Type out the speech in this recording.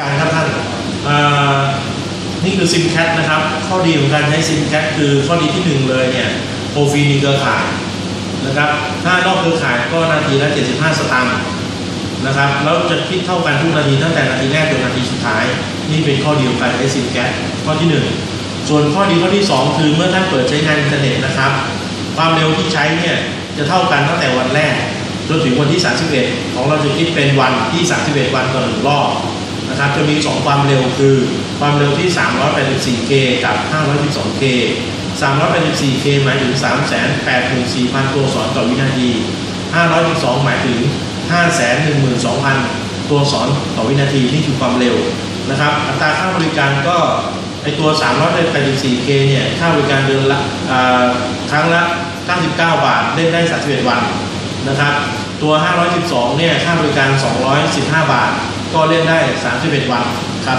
การครับท่านนี่คือซิมแคทนะครับ ข้อดีของการใช้ซิมแคทคือข้อดีที่หนึ่งเลยเนี่ยโปรฟรีมีเครือข่ายนะครับ ถ้านอกเครือข่ายก็นาทีละ 75 สตางค์นะครับ แล้วจะคิดเท่ากันทุกนาทีตั้งแต่นาทีแรกจนนาทีสุดท้าย นี่เป็นข้อดีของการใช้ซิมแคทข้อที่หนึ่งส่วนข้อดีข้อที่สองคือเมื่อท่านเปิดใช้งานอินเทอร์เน็ตนะครับ ความเร็วที่ใช้เนี่ยจะเท่ากันตั้งแต่วันแรกจนถึงวันที่ 31 ของเราจะคิดเป็นวันที่ 31 วันต่อหนึ่งรอบ นะครับจะมี 2 ความเร็วคือความเร็วที่ 384K กับ 512K 384K หมายถึง 384,000 ตัวสอนต่อวินาที 512 หมายถึง 512,000 ตัวสอนต่อวินาทีนี่คือความเร็วนะครับอัตราค่าบริการก็ไอตัว 384K เนี่ยค่าบริการเดือนละครั้งละ 99 บาทเล่นได้ 31 วันนะครับตัว 512 เนี่ยค่าบริการ 215 บาท ก็เล่นได้ 31 วันครับ